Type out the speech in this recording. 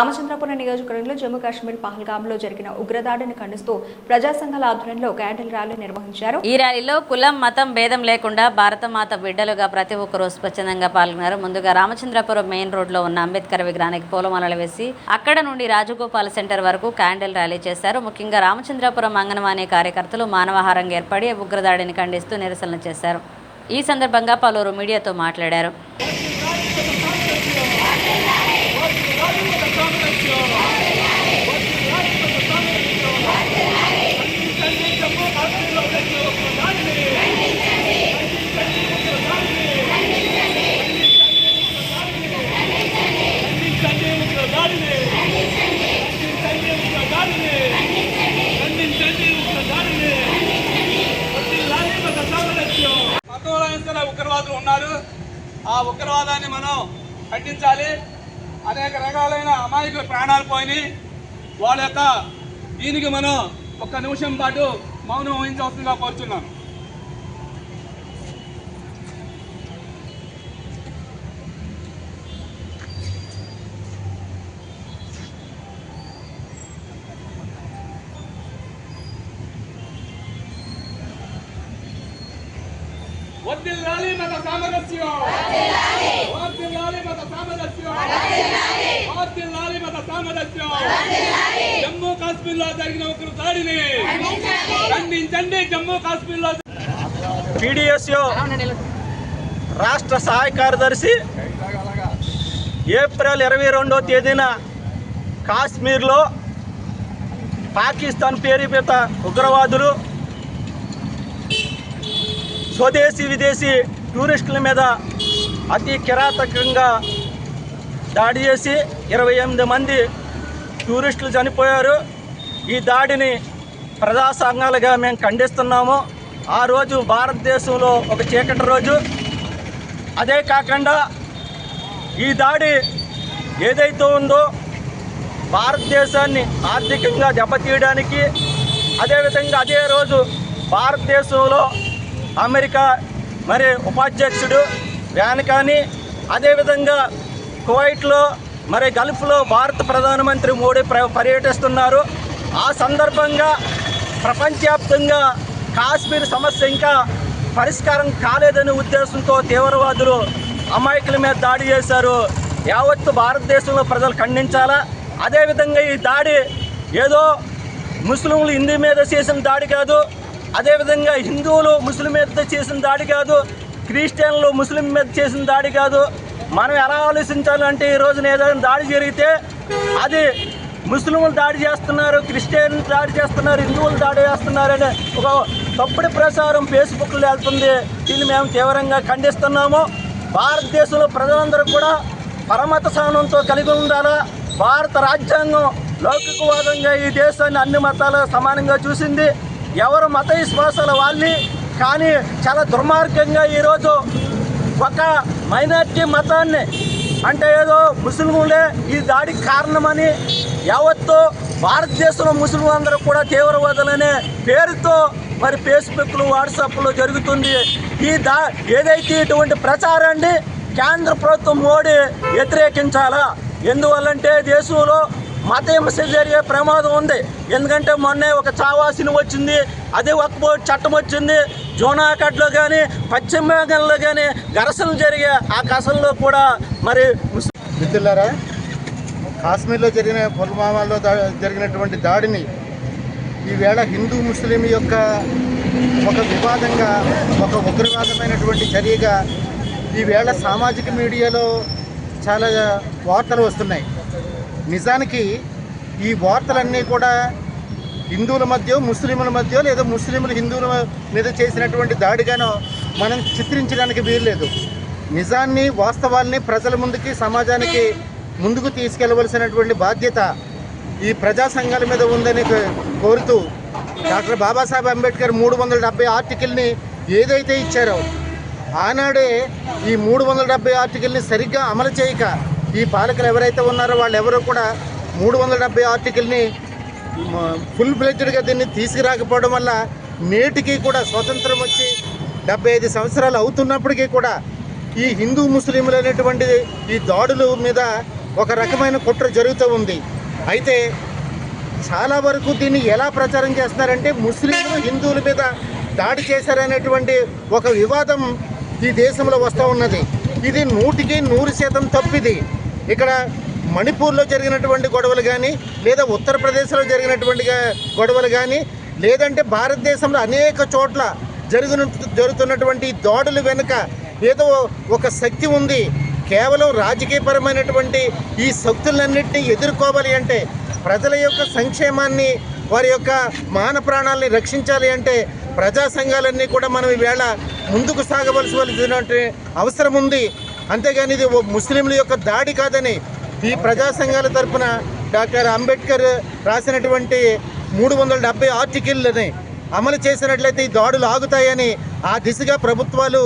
రామచంద్రపురం నియోజకవర్గంలో జమ్మూ కాశ్మీర్ పహల్గాంలో జరిగిన ఉగ్రదాడిని ఖండిస్తూ ప్రజా సంఘాల ఆధ్వర్యంలో క్యాండిల్ ర్యాలీ నిర్వహించారు. ఈ ర్యాలీలో కులం మతం భేదం లేకుండా భారతమాత బిడ్డలుగా ప్రతి ఒక్కరూ స్వచ్ఛందంగా పాల్గొన్నారు. ముందుగా రామచంద్రపురం మెయిన్ రోడ్లో ఉన్న అంబేద్కర్ విగ్రహానికి పూలమాలలు వేసి అక్కడ నుండి రాజగోపాల్ సెంటర్ వరకు క్యాండిల్ ర్యాలీ చేశారు. ముఖ్యంగా రామచంద్రపురం అంగన్వాణి కార్యకర్తలు మానవహారంగా ఏర్పడి ఉగ్రదాడిని ఖండిస్తూ నిరసన చేశారు. ఈ సందర్భంగా పలువురు మీడియాతో మాట్లాడారు. ఉగ్రదాడిని ఖండించండి. ఉగ్రదాడిని ఖండించండి ఉగ్రదాడిని వర్ధిల్లాలి మత ఉగ్రవాదులు ఉన్నారు. ఆ ఉగ్రవాదాన్ని మనం ఖండించాలి. అనేక రకాలైన అమాయకుల ప్రాణాలు పోయినాయి. వాళ్ళ యొక్క దీనికి మనం ఒక్క నిమిషం పాటు మౌనం వహించవలసిందిగా కోరుచున్నాను. వర్ధిల్లాలి మత సామరస్యం. వర్ధిల్లాలి మత సామరస్యం. వర్ధిల్లాలి మత సామరస్యం. జమ్మూ కాశ్మీర్లో జరిగిన ఒకరు దాడిని ఖండించండి జమ్మూ కాశ్మీర్లో పీడిఎస్యు రాష్ట్ర సహాయ కార్యదర్శి ఏప్రిల్ ఇరవై రెండో తేదీన కాశ్మీర్లో పాకిస్తాన్ పేరుపేత ఉగ్రవాదులు స్వదేశీ విదేశీ టూరిస్టుల మీద అతి కిరాతకంగా దాడి చేసి ఇరవై ఎనిమిది మంది టూరిస్టులు చనిపోయారు. ఈ దాడిని ప్రజా సంఘాలుగా మేము ఖండిస్తున్నాము. ఆ రోజు భారతదేశంలో ఒక చీకటి రోజు. అదే కాకుండా ఈ దాడి ఏదైతే ఉందో భారతదేశాన్ని ఆర్థికంగా దెబ్బతీయడానికి అదేవిధంగా అదే రోజు భారతదేశంలో అమెరికా మరి ఉపాధ్యక్షుడు వ్యాన్ కానీ అదేవిధంగా కువైట్లో మరి గల్ఫ్లో భారత ప్రధానమంత్రి మోడీ ప్ర- పర్యటిస్తున్నారు. ఆ సందర్భంగా ప్రపంచవ్యాప్తంగా కాశ్మీర్ సమస్య ఇంకా పరిష్కారం కాలేదనే ఉద్దేశంతో తీవ్రవాదులు అమాయకుల మీద దాడి చేశారు. యావత్తు భారతదేశంలో ప్రజలు ఖండించాలా? అదేవిధంగా ఈ దాడి ఏదో ముస్లింలు హిందూ మీద చేసిన దాడి కాదు. అదేవిధంగా హిందువులు ముస్లిం మీద చేసిన దాడి కాదు క్రిస్టియన్లు ముస్లిం మీద చేసిన దాడి కాదు. మనం ఎలా ఆలోచించాలంటే ఈ రోజున ఏదైనా దాడి జరిగితే అది ముస్లింలు దాడి చేస్తున్నారు క్రిస్టియన్ దాడి చేస్తున్నారు హిందువులు దాడి చేస్తున్నారని ఒక తప్పుడు ప్రచారం ఫేస్బుక్లో వెళ్తుంది. దీన్ని మేము తీవ్రంగా ఖండిస్తున్నాము. భారతదేశంలో ప్రజలందరూ కూడా పరమత సహనంతో కలిగి ఉండాలా? భారత రాజ్యాంగం లౌకికవాదంగా ఈ దేశాన్ని అన్ని మతాలు సమానంగా చూసింది. ఎవరు మత విశ్వాసాల వాళ్ళని కానీ చాలా దుర్మార్గంగా ఈరోజు ఒక మైనార్టీ మతాన్ని అంటే ఏదో ముస్లింలే ఈ దాడికి కారణమని యావత్తు భారతదేశంలో ముస్లిం అందరూ కూడా తీవ్రవాదులనే పేరుతో మరి ఫేస్బుక్లు వాట్సాప్లు జరుగుతుంది. ఈ దా ఏదైతే ఇటువంటి ప్రచారాన్ని కేంద్ర ప్రభుత్వం మోడీ వ్యతిరేకించాలా? ఎందువల్లంటే దేశంలో మత హింస జరిగే ప్రమాదం ఉంది. ఎందుకంటే మొన్నే ఒక చావాసిని వచ్చింది. అదే ఒక చట్టం వచ్చింది. జోనాకట్లో కానీ పశ్చిమ బెంగాల్లో కానీ ఘర్షణలు జరిగే ఆ ఘర్షణలో కూడా మరి మిత్రులారా కాశ్మీర్లో జరిగిన పుల్వామాలో జరిగినటువంటి దాడిని ఈవేళ హిందూ ముస్లిం యొక్క ఒక వివాదంగా ఒక ఉగ్రవాదమైనటువంటి చర్యగా ఈవేళ సామాజిక మీడియాలో చాలా వార్తలు వస్తున్నాయి. నిజానికి ఈ వార్తలన్నీ కూడా హిందువుల మధ్య ముస్లింల మధ్య లేదా ముస్లింలు హిందువుల మీద చేసినటువంటి దాడిగానో మనం చిత్రించడానికి వీల్లేదు. నిజాన్ని వాస్తవాల్ని ప్రజల ముందుకి సమాజానికి ముందుకు తీసుకెళ్ళవలసినటువంటి బాధ్యత ఈ ప్రజా సంఘాల మీద ఉందని కో- కోరుతూ డాక్టర్ బాబాసాహెబ్ అంబేద్కర్ మూడు వందల డెబ్బై ఆర్టికల్ని ఏదైతే ఇచ్చారో ఆనాడే ఈ మూడు వందల డెబ్బై ఆర్టికల్ని సరిగ్గా అమలు చేయక ఈ పాలకులు ఎవరైతే ఉన్నారో వాళ్ళు ఎవరు కూడా మూడు వందల డెబ్బై ఆర్టికల్ని ఫుల్ ఫ్లెడ్జ్డ్గా దీన్ని తీసుకురాకపోవడం వల్ల నేటికి కూడా స్వతంత్రం వచ్చి డెబ్బై ఐదు సంవత్సరాలు అవుతున్నప్పటికీ కూడా ఈ హిందూ ముస్లింలు అనేటువంటి ఈ దాడుల మీద ఒక రకమైన కుట్ర జరుగుతూ ఉంది. అయితే చాలా వరకు దీన్ని ఎలా ప్రచారం చేస్తున్నారంటే ముస్లింలు హిందువుల మీద దాడి చేశారనేటువంటి ఒక వివాదం ఈ దేశంలో వస్తూ ఉన్నది. ఇది నూటికి నూరు శాతం తప్పిది ఇక్కడ మణిపూర్లో జరిగినటువంటి గొడవలు కానీ లేదా ఉత్తరప్రదేశ్లో జరిగినటువంటి గొడవలు కానీ లేదంటే భారతదేశంలో అనేక చోట్ల జరుగున జరుగుతున్నటువంటి దాడులు వెనుక ఏదో ఒక శక్తి ఉంది. కేవలం రాజకీయపరమైనటువంటి ఈ శక్తులన్నింటినీ ఎదుర్కోవాలి అంటే ప్రజల యొక్క సంక్షేమాన్ని వారి యొక్క మాన ప్రాణాలని రక్షించాలి అంటే ప్రజా సంఘాలన్నీ కూడా మనం ఈవేళ ముందుకు సాగవలసినటువంటి అవసరం ఉంది. అంతేగాని ఇది ఓ ముస్లింల యొక్క దాడి కాదని ఈ ప్రజా సంఘాల తరపున డాక్టర్ అంబేద్కర్ రాసినటువంటి మూడు వందల డెబ్బై ఆర్టికల్ని అమలు చేసినట్లయితే ఈ దాడులు ఆగుతాయని ఆ దిశగా ప్రభుత్వాలు